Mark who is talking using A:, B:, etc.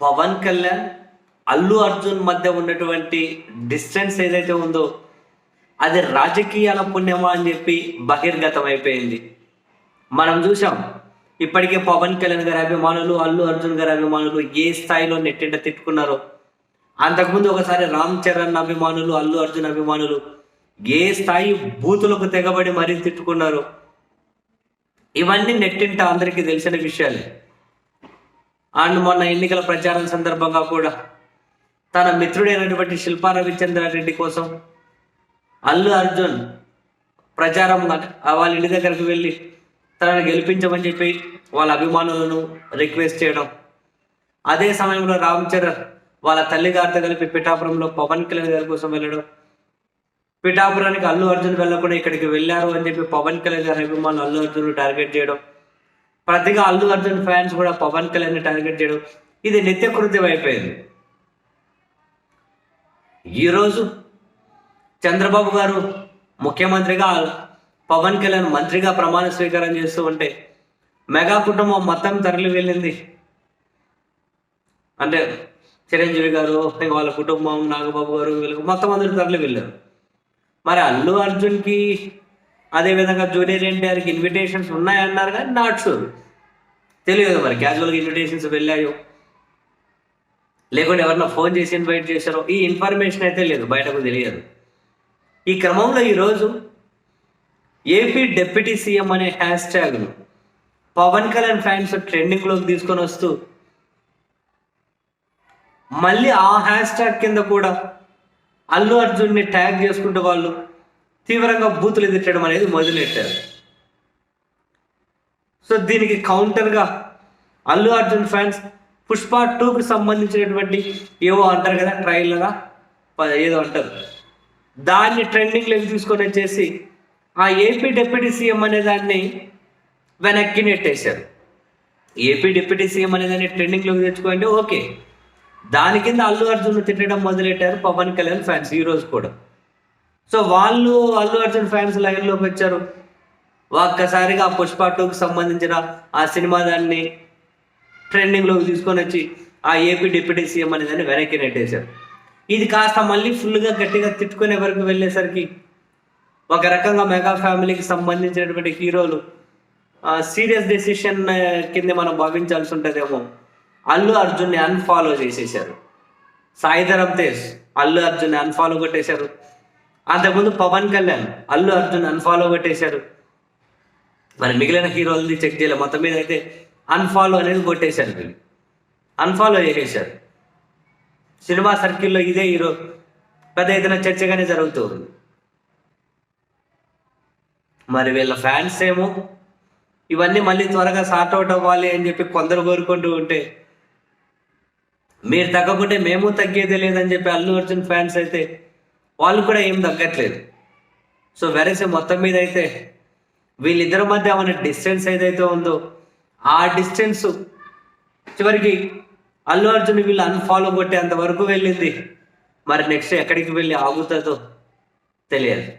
A: పవన్ కళ్యాణ్ అల్లు అర్జున్ మధ్య ఉన్నటువంటి డిస్టెన్స్ ఏదైతే ఉందో అది రాజకీయాల పుణ్యమా అని చెప్పి బహిర్గతం అయిపోయింది మనం చూసాం ఇప్పటికే పవన్ కళ్యాణ్ గారి అభిమానులు అల్లు అర్జున్ గారి అభిమానులు ఏ స్థాయిలో నెట్టింట తిట్టుకున్నారో అంతకుముందు ఒకసారి రామ్ చరణ్ అభిమానులు అల్లు అర్జున్ అభిమానులు ఏ స్థాయి బూతులకు తెగబడి మరీ తిట్టుకున్నారు ఇవన్నీ నెట్టింట అందరికీ తెలిసిన విషయాలే. అండ్ మొన్న ఎన్నికల ప్రచారం సందర్భంగా కూడా తన మిత్రుడైనటువంటి శిల్పా రవిచంద్రారెడ్డి కోసం అల్లు అర్జున్ ప్రచారం వాళ్ళ ఇంటి దగ్గరకు వెళ్ళి తనను గెలిపించమని చెప్పి వాళ్ళ అభిమానులను రిక్వెస్ట్ చేయడం. అదే సమయంలో రామ్ చరణ్ వాళ్ళ తల్లి గారితో కలిపి పిఠాపురంలో పవన్ కళ్యాణ్ గారి కోసం వెళ్ళడం. పిఠాపురానికి అల్లు అర్జున్ వెళ్ళకుండా ఇక్కడికి వెళ్ళారు అని చెప్పి పవన్ కళ్యాణ్ గారి అభిమానులు అల్లు అర్జున్ టార్గెట్ చేయడం. ప్రతిగా అల్లు అర్జున్ ఫ్యాన్స్ కూడా పవన్ కళ్యాణ్ టార్గెట్ చేయడం ఇది నిత్యకృత్యం అయిపోయింది. ఈరోజు చంద్రబాబు గారు ముఖ్యమంత్రిగా పవన్ కళ్యాణ్ మంత్రిగా ప్రమాణ స్వీకారం చేస్తూ ఉంటే మెగా కుటుంబం మొత్తం తరలి వెళ్ళింది. అంటే చిరంజీవి గారు వాళ్ళ కుటుంబం నాగబాబు గారు వీళ్ళు మొత్తం అందరూ తరలి వెళ్ళారు. మరి అల్లు అర్జున్కి అదేవిధంగా జూనియర్ ఎన్టీఆర్కి ఇన్విటేషన్స్ ఉన్నాయన్నారు కానీ నాట్ షూర్ తెలియదు మరి క్యాజువల్గా ఇన్విటేషన్స్ వెళ్ళాయో? లేకుంటే ఎవరన్నా ఫోన్ చేసి ఇన్వైట్ చేశారో? ఈ ఇన్ఫర్మేషన్ అయితే లేదు బయటకు తెలియదు. ఈ క్రమంలో ఈరోజు ఏపీ డెప్యూటీ సీఎం అనే హ్యాష్ ట్యాగ్ను పవన్ కళ్యాణ్ ఫ్యాన్స్ ట్రెండింగ్లోకి తీసుకొని వస్తూ మళ్ళీ ఆ హ్యాష్ ట్యాగ్ కింద కూడా అల్లు అర్జున్ని ట్యాగ్ చేసుకుంటూ వాళ్ళు తీవ్రంగా బూతులు ఎదిట్టడం అనేది మొదలెట్టారు సో దీనికి కౌంటర్గా అల్లు అర్జున్ ఫ్యాన్స్ పుష్ప టూకి సంబంధించినటువంటి ఏవో అంటారు కదా ట్రైలరా? ఏదో అంటారు. దాన్ని ట్రెండింగ్లోకి తీసుకొని వచ్చేసి ఆ ఏపీ డిప్యూటీ సీఎం అనే దాన్ని వెనక్కి నెట్టేశారు. ఏపీ డిప్యూటీ సీఎం అనే దాన్ని ట్రెండింగ్లోకి తెచ్చుకోండి ఓకే. దాని కింద అల్లు అర్జున్ తిట్టడం మొదలెట్టారు పవన్ కళ్యాణ్ ఫ్యాన్స్ ఈరోజు కూడా. సో వాళ్ళు అల్లు అర్జున్ ఫ్యాన్స్ లైన్లోకి వచ్చారు. ఒక్కసారిగా ఆ పుష్ప టూకి సంబంధించిన ఆ సినిమా దాన్ని ట్రెండింగ్లోకి తీసుకొని వచ్చి ఆ ఏపీ డిప్యూటీ సీఎం అనే దాన్ని వెనక్కి నెట్టేశారు. ఇది కాస్త మళ్ళీ ఫుల్గా గట్టిగా తిట్టుకునే వరకు వెళ్ళేసరికి ఒక రకంగా మెగా ఫ్యామిలీకి సంబంధించినటువంటి హీరోలు సీరియస్ డెసిషన్ కింద మనం భావించాల్సి ఉంటుందేమో. అల్లు అర్జున్ని అన్ఫాలో చేసేసారు సాయిధరం తేజ్ అల్లు అర్జున్ని అన్ఫాలో కొట్టేశారు. అంతకుముందు పవన్ కళ్యాణ్ అల్లు అర్జున్ అన్ఫాలో కొట్టేశారు. మరి మిగిలిన హీరోలని చెక్ చేయలేదు మొత్తం మీద అయితే అన్ఫాలో అనేది కొట్టేశారు వీళ్ళు. అన్ఫాలో చేసేశారు. సినిమా సర్కిల్లో ఇదే హీరో పెద్ద ఏదైనా చర్చగానే జరుగుతుంది మరి వీళ్ళ ఫ్యాన్స్ ఏమో ఇవన్నీ మళ్ళీ త్వరగా సార్ట్ అవుట్ అవ్వాలి అని చెప్పి కొందరు కోరుకుంటూ ఉంటే మీరు తగ్గకుంటే మేము తగ్గేదే లేదని చెప్పి అల్లు అర్జున్ ఫ్యాన్స్ అయితే వాళ్ళు కూడా ఏం తగ్గట్లేదు. సో వెరసే మొత్తం మీద అయితే వీళ్ళిద్దరి మధ్య ఉన్న డిస్టెన్స్ ఏదైతే ఉందో ఆ డిస్టెన్స్ చివరికి అల్లు అర్జున్ వీళ్ళు అన్ఫాలో కొట్టేంత వరకు వెళ్ళింది. మరి నెక్స్ట్ ఎక్కడికి వెళ్ళి ఆగుతుందో తెలియదు.